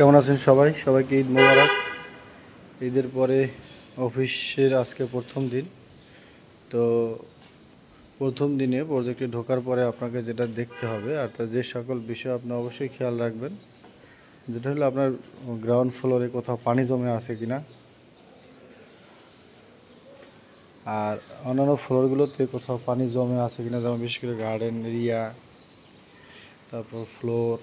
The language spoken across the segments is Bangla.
কেমন আছেন সবাই? সবাইকে ঈদ মোবারক। ঈদের পরে অফিসের আজকে প্রথম দিন। তো প্রথম দিনে প্রজেক্টে ঢোকার পরে আপনাকে যেটা দেখতে হবে আর তার যে সকল বিষয় আপনি অবশ্যই খেয়াল রাখবেন, যেটা হলো আপনার গ্রাউন্ড ফ্লোরে কোথাও পানি জমে আছে কিনা। আর অন্যান্য ফ্লোরগুলোতে কোথাও পানি জমে আছে কিনা, যেমন বিশেষ করে গার্ডেন এরিয়া তারপর ফ্লোর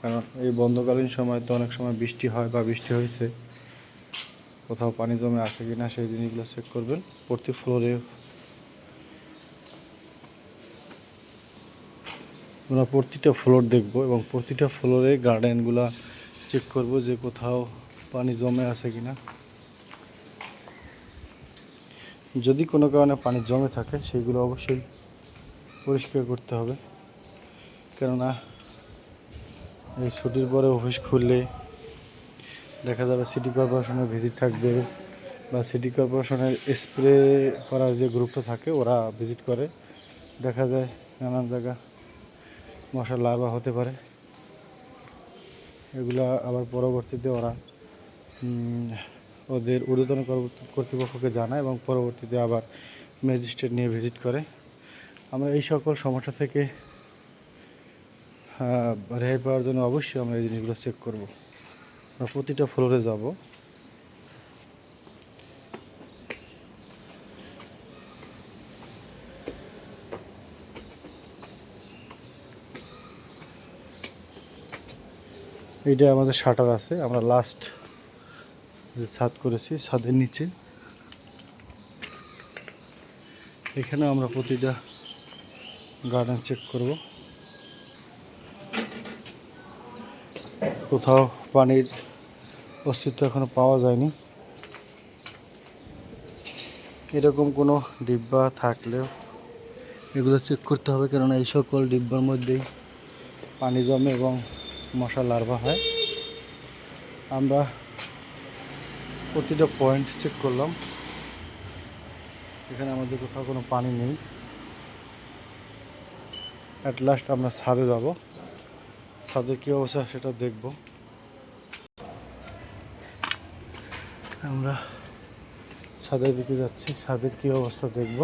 কারণ এই বন্ধকালীন সময় তো অনেক সময় বৃষ্টি হয় বা বৃষ্টি হয়েছে। কোথাও পানি জমে আছে কি না সেই জিনিসগুলো চেক করবেন। প্রতি ফ্লোরে আমরা প্রতিটা ফ্লোর দেখব এবং প্রতিটা ফ্লোরে গার্ডেনগুলো চেক করব যে কোথাও পানি জমে আছে কি না যদি কোনো কারণে পানি জমে থাকে, সেগুলো অবশ্যই পরিষ্কার করতে হবে। কেননা এই ছুটির পরে অফিস খুললে দেখা যাবে সিটি কর্পোরেশনের ভিজিট থাকবে বা সিটি কর্পোরেশনের স্প্রে করার যে গ্রুপটা থাকে, ওরা ভিজিট করে। দেখা যায় নানান জায়গা মশার লার্ভা হতে পারে। এগুলা আবার পরবর্তীতে ওরা ওদের ঊর্ধ্বতন কর্তৃ- কর্তৃপক্ষকে জানায় এবং পরবর্তীতে আবার ম্যাজিস্ট্রেট নিয়ে ভিজিট করে। আমরা এই সকল সমস্যা থেকে রেহাই পাওয়ার জন্য অবশ্যই আমরা এই জিনিসগুলো চেক করব। আমরা প্রতিটা ফ্লোরে যাব। এইটা আমাদের শাটার আছে। আমরা লাস্ট যে ছাদ করেছি, ছাদের নিচে। এখানে আমরা প্রতিটা গার্ডেন চেক করব। কোথাও পানির অস্তিত্ব এখনও পাওয়া যায়নি। এরকম কোনো ডিব্বা থাকলেও এগুলো চেক করতে হবে, কেননা এই সকল ডিব্বার মধ্যেই পানি জমে এবং মশা লার্ভা হয়। আমরা প্রতিটা পয়েন্ট চেক করলাম। এখানে আমাদের কোথাও কোনো পানি নেই। অ্যাট লাস্ট আমরা ছাদে যাব। ছাদের কী অবস্থা সেটা দেখব। আমরা ছাদের দিকে যাচ্ছি ছাদের কী অবস্থা দেখব।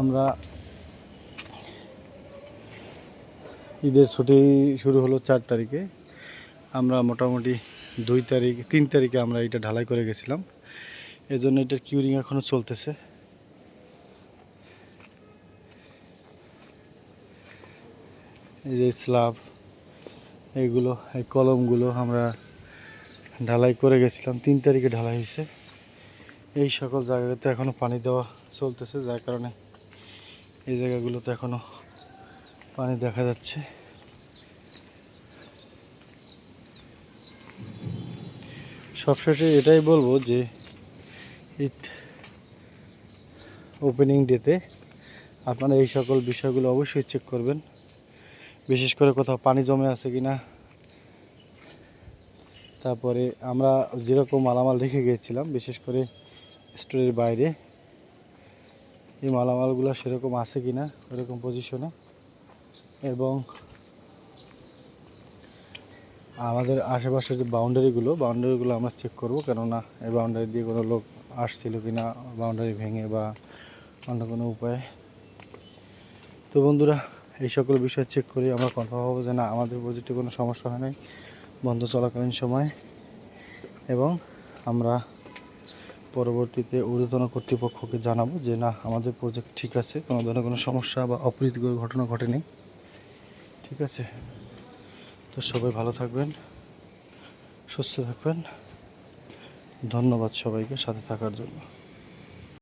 আমরা ঈদের ছুটি শুরু হলো চার তারিখে। আমরা মোটামুটি দুই তারিখ, তিন তারিখে আমরা এটা ঢালাই করে গেছিলাম। এজন্য এটার কিউরিং এখনও চলতেছে। এই যে স্ল্যাব এইগুলো এই কলমগুলো আমরা ঢালাই করে গেছিলাম। তিন তারিখে ঢালাই হয়েছে। এই সকল জায়গাতে এখনও পানি দেওয়া চলতেছে, যার কারণে এই জায়গাগুলোতে এখনও পানি দেখা যাচ্ছে। সবশেষে এটাই বলব যে ঈদ ওপেনিং ডেতে আপনারা এই সকল বিষয়গুলো অবশ্যই চেক করবেন। বিশেষ করে কোথাও পানি জমে আছে কি না তারপরে আমরা যেরকম মালামাল রেখে গিয়েছিলাম, বিশেষ করে স্টোরের বাইরে, এই মালামালগুলো সেরকম আছে কি না ওরকম পজিশনে এবং আমাদের আশেপাশের যে বাউন্ডারিগুলো বাউন্ডারিগুলো আমরা চেক করব। কেননা এই বাউন্ডারি দিয়ে কোনো লোক আসছিল কি না বাউন্ডারি ভেঙে বা অন্য কোনো উপায়ে। তো বন্ধুরা, এই সকল বিষয় চেক করে আমরা কনফার্ম হব যে না, আমাদের প্রজেক্টে কোনো সমস্যা হয় নাই, বন্ধ চলাকালীন সময়। এবং আমরা পরবর্তীতে ঊর্ধ্বতন কর্তৃপক্ষকে জানাব যে না, আমাদের প্রজেক্ট ঠিক আছে, কোনো ধরনের কোনো সমস্যা বা অপ্রীতিকর ঘটনা ঘটেনি। ঠিক আছে? তো সবাই ভালো থাকবেন সুস্থ থাকবেন। ধন্যবাদ সবাইকে সাথে থাকার জন্য।